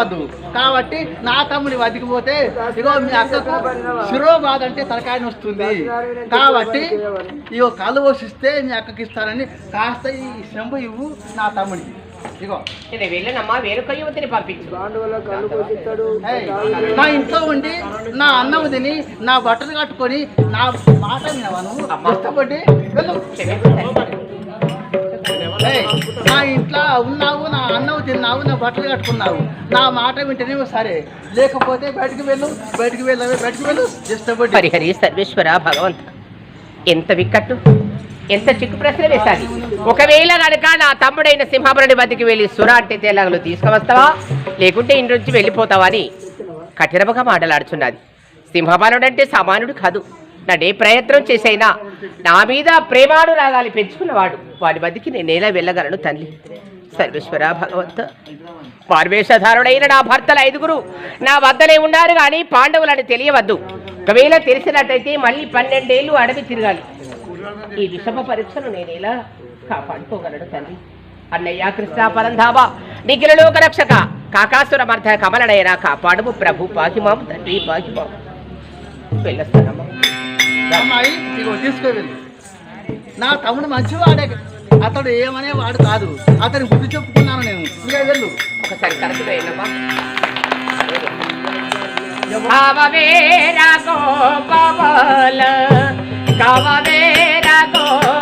లేపవద్దు కాబట్టి నా తమ్ముడి వదికిపోతే ఇగో మీ అక్కకు శిరోబాధ అంటే తలకాయన వస్తుంది కాబట్టి ఇగో కళ్ళు పోషిస్తే మీ అక్కకి ఇస్తానని కాస్త ఈ శంభు ఇవ్వు నా తమ్ముడికి ఇగో. వెళ్ళనమ్మా వేరొక యువతిని పంపించు. నా ఇంట్లో ఉండి నా అన్నం తిని నా బట్టలు కట్టుకొని నా మాట వినవా నువ్వు? ఇష్టపడి వెళ్ళు. నా ఇంట్లో ఉన్నావు నా అన్నవు తిన్నావు నా బట్టలు కట్టుకున్నావు. నా మాట వింటేనే సరే. లేకపోతే బయటికి వెళ్ళు బయటికి వెళ్ళవే బయటకు వెళ్ళు ఇష్టపడి హరిహరి సర్వేశ్వర భగవంత. ఎంత విక్కట్టు ఎంత చిక్కు ప్రశ్న వేశాలి ఒకవేళ కనుక నా తమ్ముడైన సింహాపురుడి వద్దకి వెళ్ళి సుర అంటే తేలాగలు తీసుకువస్తావా? లేకుంటే ఇంటి నుంచి వెళ్ళిపోతావా అని కఠినముగా మాటలాడుచున్నది. సింహపాలుడు అంటే సమానుడు కాదు. నడే ప్రయత్నం చేసైనా నా మీద ప్రేమాడు రాగాలి పెంచుకున్నవాడు. వాడి మధ్యకి నేను ఎలా వెళ్ళగలను తల్లి? సర్వేశ్వర భగవంత. పార్వేషధారుడైన నా భర్తలు ఐదుగురు నా వద్దనే ఉన్నారు కానీ పాండవులని తెలియవద్దు. ఒకవేళ తెలిసినట్టయితే మళ్ళీ పన్నెండేళ్ళు అడవి తిరగాలి. ఈ విషమ పరీక్షను నేను ఎలా కాపాడుకోగలను తల్లి? అన్నయ్య కృష్ణ పరంధామ రక్షక కాకాసుర మర్ధ కమలడైన కాపాడుము ప్రభు పాకిమాము తండ్రి పాకిమాము వెళ్ళొస్తానమ్మా. అమ్మాయి తీసుకో వెళ్ళు. నా తమ్ముడు మంచివాడే అతడు ఏమనే వాడు కాదు. అతని బుద్ధి చెప్పుకున్నాను నేను. ఇంకా వెళ్ళు. ఒకసారి కరెక్ట్గా వెళ్ళమ్మా. కావవేరా గోపాల కావవేరా గోపాల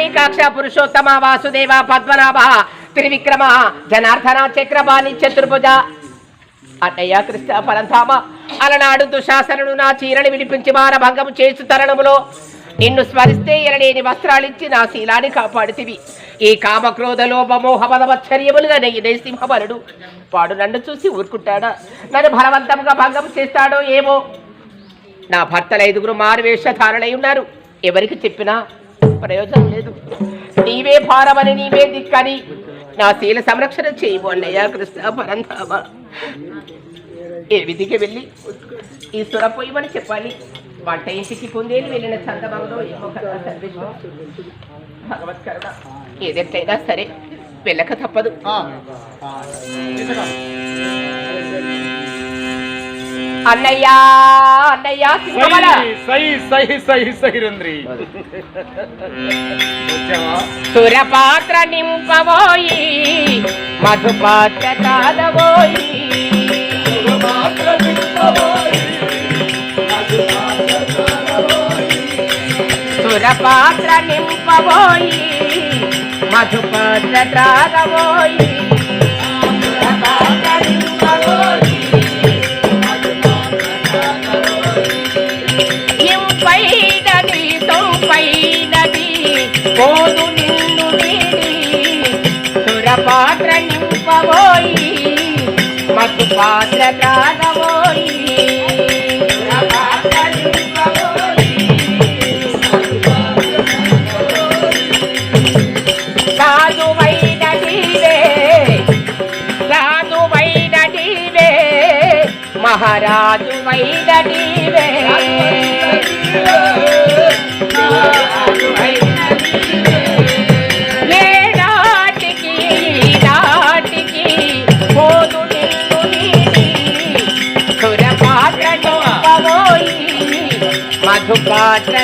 నారాయణ పురుషోత్తమ వాసుదేవ పద్మనాభ త్రివిక్రమ జనార్దన చక్రపాణి చతుర్భుజ అన్నయ్య కృష్ణ పరంధామ అలనాడు దుశాసనుడు నా చీరని విడిపించి మార భంగము చేసు తరణములో నిన్ను స్మరిస్తే ఎరడేని వస్త్రాలిచ్చి నా శీలాన్ని కాపాడుతివి. ఈ కామక్రోధ లోభమోహ మదమచ్చర్యములుగా నెయ్యి సింహబలుడు వాడు నన్ను చూసి ఊరుకుంటాడా? నన్ను బలవంతంగా భంగం చేస్తాడో ఏమో? నా భర్తలు ఐదుగురు మారువేషధారులై ఉన్నారు. ఎవరికి చెప్పినా ప్రయోజనం లేదు. నీవే భారమని నీవే దిక్కని నా శీల సంరక్షణ చేయవు అన్నయ్య కృష్ణ పరంధామ ఏ విధికి వెళ్ళి ఈ సురపోయమని చెప్పాలి. వంట ఇంటికి పొందేది వెళ్ళిన చందమంలో ఏమో కదా సర్వేశ్వరం. ఏదెట్లయినా సరే వెళ్ళక తప్పదు. అన్నయ్య అన్నయ్య సింహబల సై సై సై సై రంద్రి. సురపాత్ర నింపబోయి మధుపాత్ర తాళబోయి. సురపాత్ర నింపబోయి మధుపాత్ర తాళబోయి. బోధు నిన్ను సురపాత్ర నింపబోయి మధు పాత్ర త్రాగబోయి సాధువైన నీవే.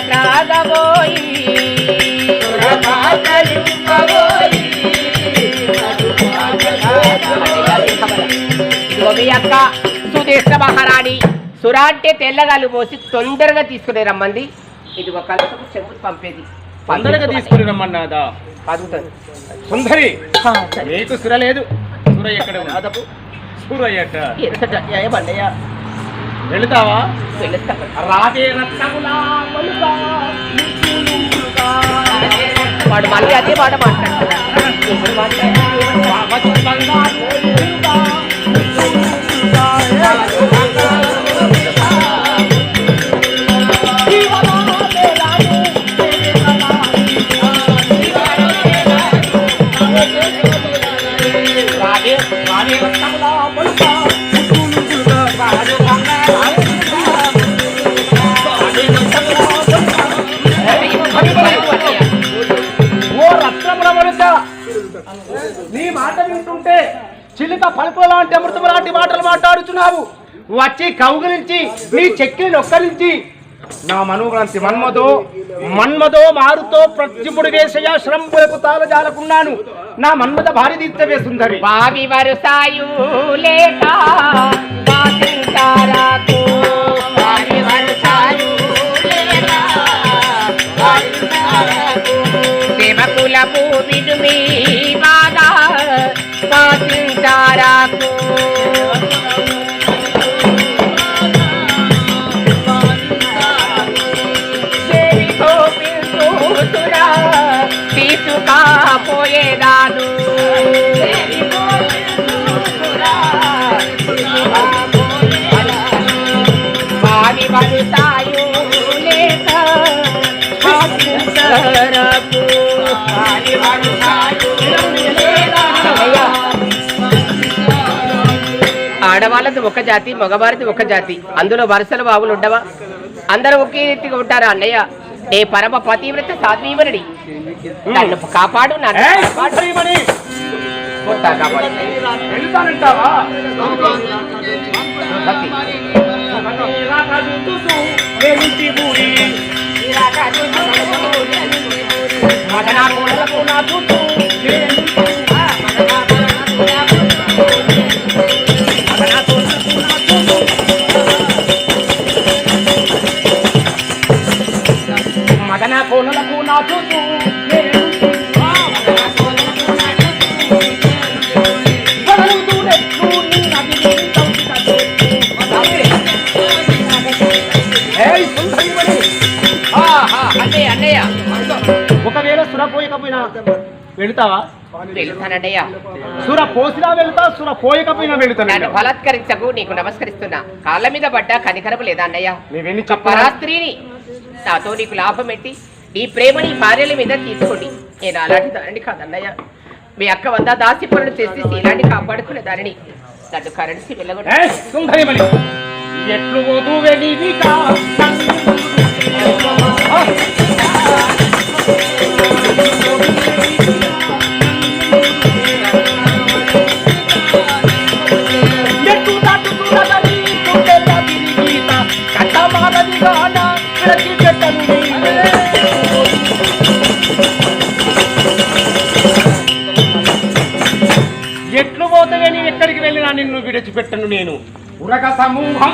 త్రాగబోయి సుదేశ మహారాణి సురా అంటే తెల్లగాలు పోసి తొందరగా తీసుకుని రమ్మంది ఇది ఒక కలసపు చెంబు పంపేది తొందరగా తీసుకుని రమ్మన్నాదా సుందరి నీకు సుర లేదు సుర ఎక్కడ? సుర ఎక్కడ వెళుతావా? రాధే రత్నములా. వాడు మళ్ళీ అదే మాట మాట్లాడుతున్నాడు. చిలుక పలుకుల లాంటి అమృతం లాంటి మాటలు మాట్లాడుతున్నావు. వచ్చి కౌగులించి నీ చెక్కిని నొక్కరించి నా మనోభ్రాంతి మన్మదో మన్మదో మారుతో ప్రత్యుపుడు వేసయ శ్రంపులకు తాళజాలకున్నాను నా మన్మద భారీ తీర్థవే సుందరి. బావి వరుసాయు లేక వాసించారాకు భూమి I Ramu. ఆడవాళ్ళది ఒక జాతి మగవారిది ఒక జాతి. అందులో వరుసలు బావులు ఉండవా? అందరూ ఒకే రీతిగా ఉంటారా అన్నయ్య? ఏ పరమ పతివ్రత సాధ్వీవరుడి నన్ను కాపాడు నన్ను కాపాడు. మదన కోడలకు నా చుట్టూ ఒకవేళ సుర పోయకపోయినా వెళుతావా? వెళ్తానన్నయ్య. సుర పోసినా వెళ్తా సుర పోయకపోయినా నన్ను వెళుతాను బలాత్కరించకు నీకు నమస్కరిస్తున్నా. కాళ్ళ మీద పడ్డా కనికరము లేదా అన్నయ్య? పరాస్త్రీని. నాతో నీకు లాభం ఎట్టి ఈ ప్రేమని భార్యల మీద తీసుకోండి. నేను అలాంటి దానిని కాదన్నయ్య. మీ అక్క వంద దాసి పనులు చేసి ఇలాంటి కాపాడుకునే దానిని. నన్ను కరెన్సీ వెళ్ళగొట్టు. ఎట్లు విడిచిపెట్టను నేను. ఉరగ సమూహం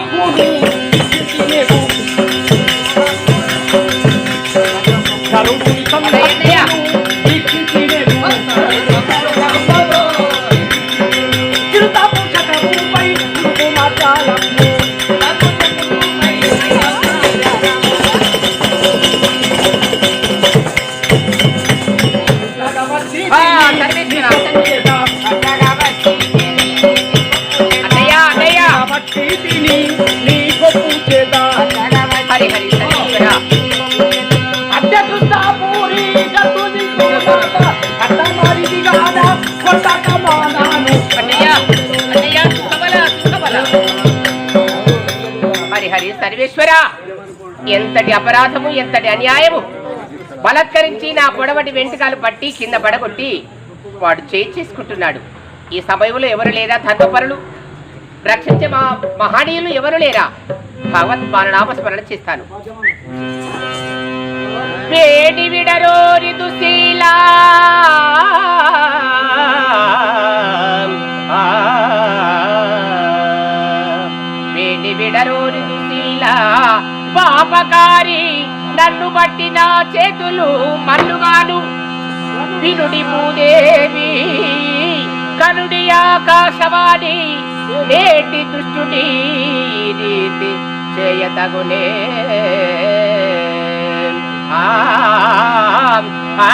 ఎంతటి అపరాధము ఎంతటి అన్యాయము. బలత్కరించి నా పొడవటి వెంట్రుకలు పట్టి కింద పడగొట్టి వాడు చేయి చేసుకుంటున్నాడు ఈ సమయంలో ఎవరు లేరా ధర్మపరులు? రక్షించే మా మహనీయులు ఎవరు లేరా? భగవత్ నామస్మరణ చేస్తాను. వేడి విడరోరి దుశీలా. వేడి విడరోరి దుశీలా. పాపకారి నన్ను బట్టి నా చేతులు మన్నుగాను వినుడి భూదేవి కనుడి ఆకాశవాణి నేటి దుష్టుని రీతి చేయతగునే. ఆ ఆ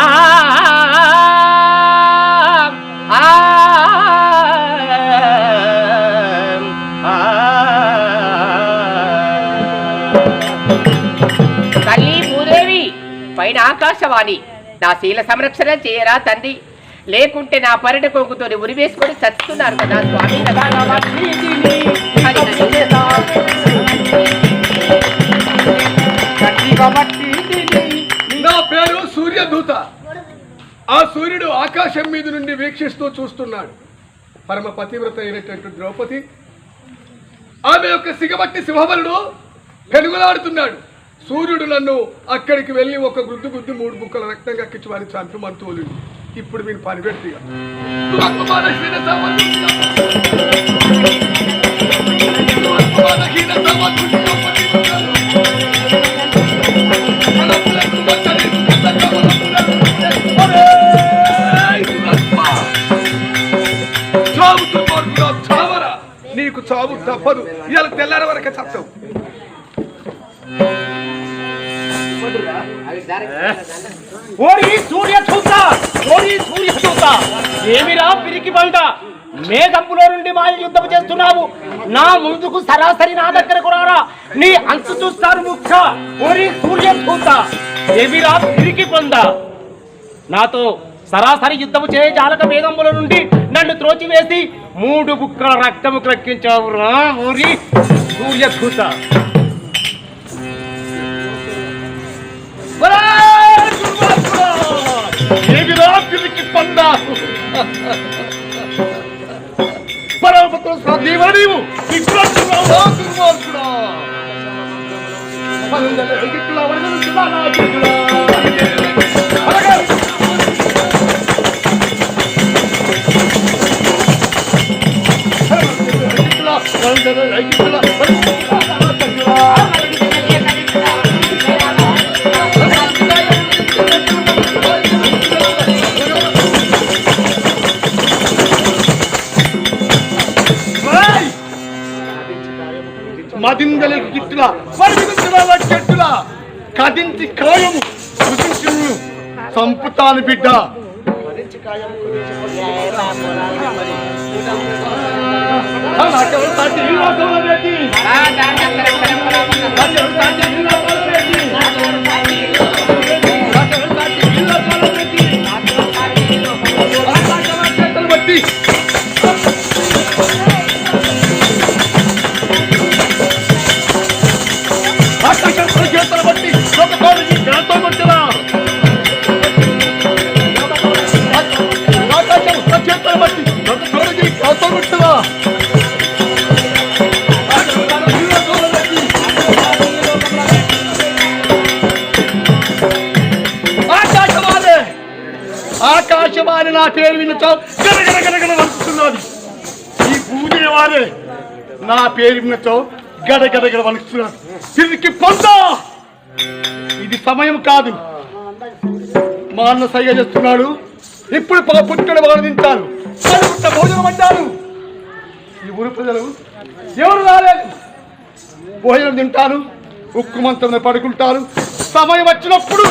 అని. నా శీల సంరక్షణ చేయరా తండ్రి? లేకుంటే నా పర్యట కొడుకుతో ఉరివేసుకొని చచ్చుతున్నారు కదా స్వామి. నా పేరు సూర్యదూత. ఆ సూర్యుడు ఆకాశం మీద నుండి వీక్షిస్తూ చూస్తున్నాడు. పరమ పతివ్రత అయినటువంటి ద్రౌపది ఆమె యొక్క సిగబట్టి సింహబలుడు పెనుగులాడుతున్నాడు. సూర్యుడు నన్ను అక్కడికి వెళ్ళి ఒక గుద్దు గుద్దు మూడు బుక్కల రక్తం కక్కించి వారిని చంపి మన తోలుడు ఇప్పుడు మీరు పని పెట్టి చావరా? నీకు చావు తప్పదు. ఇవాళ తెల్లారి వరకు చస్తావు. ఓరి సూర్య చూత ఓరి సూర్య చూత ఏమిరా పిరికి బండ మేఘంపులో నుండి మా యుద్ధం చేస్తున్నావు. నా ముందుకు సరాసరి నా దగ్గరకు రారా. నీ అంచు చూస్తారు ముఖ్య. ఓరి సూర్య చూత ఏమిరా పిరికి పొంద నాతో సరాసరి యుద్ధము చేయ జాలక నుండి నన్ను త్రోచివేసి మూడు బుక్కల రక్తము క్రక్కించావురా. ఊరి చూద్దా ఏమిరా పిరికి పంద పరమపుత్ర స్వాధీవ నీవు విశ్వాసురావా దుర్మార్గుడా పనుందల వెంకటులా వరదలు శివానా సంపుతాను బిడ్డ ఆ, ఆకాశవాణి నా పేరు వినచో. గరగర వణుకుతున్నది. ఈ భూమి వారే నా పేరు వినచో. గడగడగడ వణుకుతున్నది. తిరిగి పొంద. ఇది సమయం కాదు. మా అన్న సైగ చేస్తున్నాడు. ఇప్పుడు పగ పుట్టడు వాదించారు తింటారు. భోజనం అంటారు. ఈ ఊరు ప్రజలు ఎవరు రాలేదు. భోజనం తింటారు. ఉక్కు పడుకుంటారు. సమయం వచ్చినప్పుడు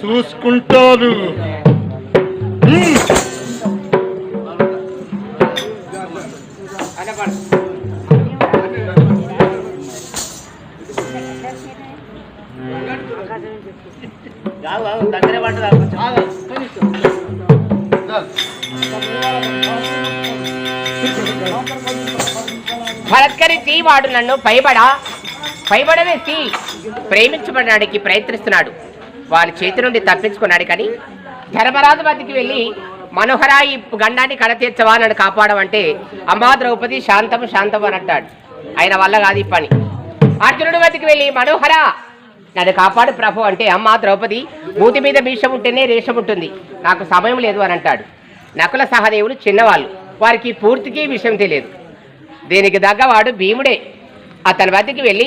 చూసుకుంటారు మ్మ్. బలత్కరించి వాడు నన్ను భయపడా పైబడవేసి ప్రేమించబడడానికి ప్రయత్నిస్తున్నాడు. వాళ్ళ చేతి నుండి తప్పించుకున్నాడు కానీ ధర్మరాజు వద్దకి వెళ్ళి మనోహర ఈ గండాన్ని కడతీర్చవా నన్ను కాపాడమంటే అమ్మా ద్రౌపది శాంతం శాంతం అని అంటాడు. ఆయన వల్ల కాదు ఈ పని. అర్జునుడి వద్దకు వెళ్ళి మనోహర నన్ను కాపాడు ప్రభు అంటే అమ్మా ద్రౌపది మూతి మీద భీషం ఉంటేనే రేషం ఉంటుంది. నాకు సమయం లేదు అని అంటాడు. నకుల సహదేవులు చిన్నవాళ్ళు. వారికి పూర్తికి విషయం తెలియదు. దీనికి తగ్గవాడు భీముడే. అతని వద్దకి వెళ్ళి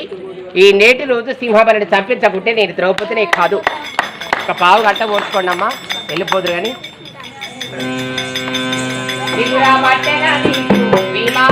ఈ నేటి రోజు సింహాబలిని చంపించకుంటే నేను ద్రౌపదినే కాదు. ఒక పావు గంట ఓడ్చుకోండి అమ్మా వెళ్ళిపోదురు కానీ భీమా,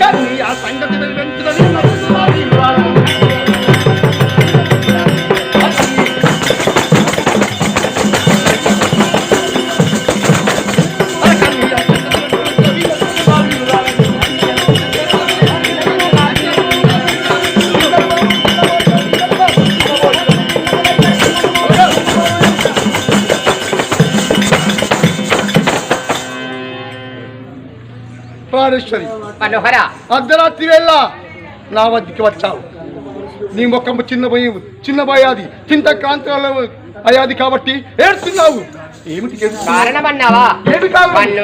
కానీ ఆ సంగతి వెంటనే నడుస్తున్నది ఇవాళ. ప్రాణేశ్వరి మనోహర. అర్ధరాత్రి వేళ నా వద్దకి వచ్చావు. నీ ముఖము చిన్న భయం చిన్న భయాది చింత కాంతాల అయాది కాబట్టి ఏడుస్తున్నావు. ఏమిటి? కారణమన్నావా? ఏమి కారణం?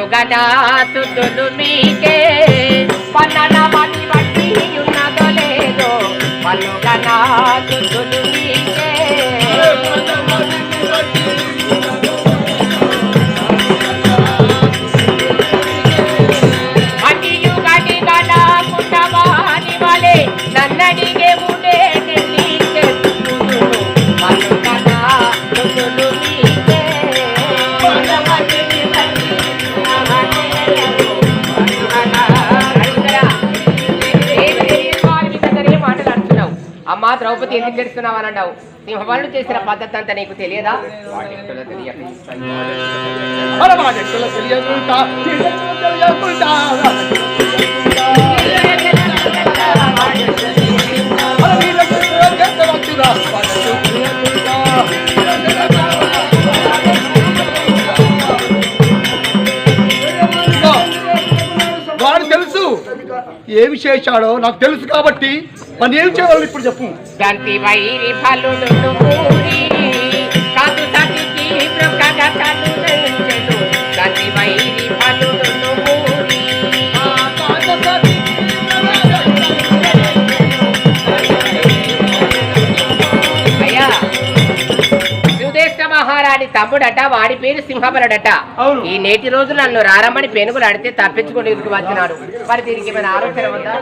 అమ్మా ద్రౌపది ఎందుకు గెలుస్తున్నావు అని అన్నావు సింహబలుడు చేసిన పద్ధతి అంతా నీకు తెలియదా తెలియకుండా ఏమి చేశాడో నాకు తెలుసు కాబట్టి మన ఏం చేయాలని ఇప్పుడు చెప్పు. దంతి వైరి ఫలులు కాదు. మహారాణి తమ్ముడట వాడి పేరు సింహబలుడట అవును. ఈ నేటి రోజు నన్ను రారమ్మని పెనుగులు అడితే తప్పించుకొని ఇరుకు వచ్చినాడు. మరి దీనికి ఏమైనా ఆలోచన ఉందా?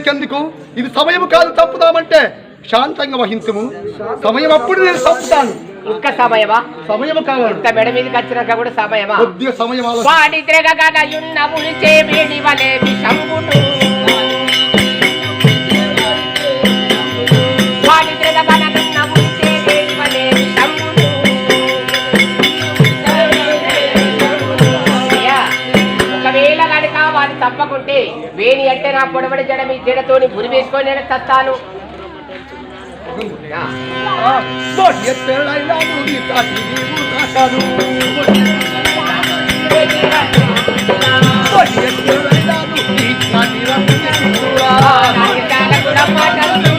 నీకెందుకు ఇది సమయం కాదు తప్పుదామంటే శాంతంగా వహించుము. సమయం అప్పుడు నేను చంపుతాను. ఇంకా సమయమా? సమయం కావాలి ఇంత మెడ మీదకి వచ్చినాక కూడా సమయమా? కొద్దిగా సమయం వాడి తిరగగనయున్న ఉలిచే వేడి వలె కాబట్టి వేణి అంటే నా పొడవడి జడ మీ జడతోని గురి వేసుకొని నేను తత్తాను. కూడా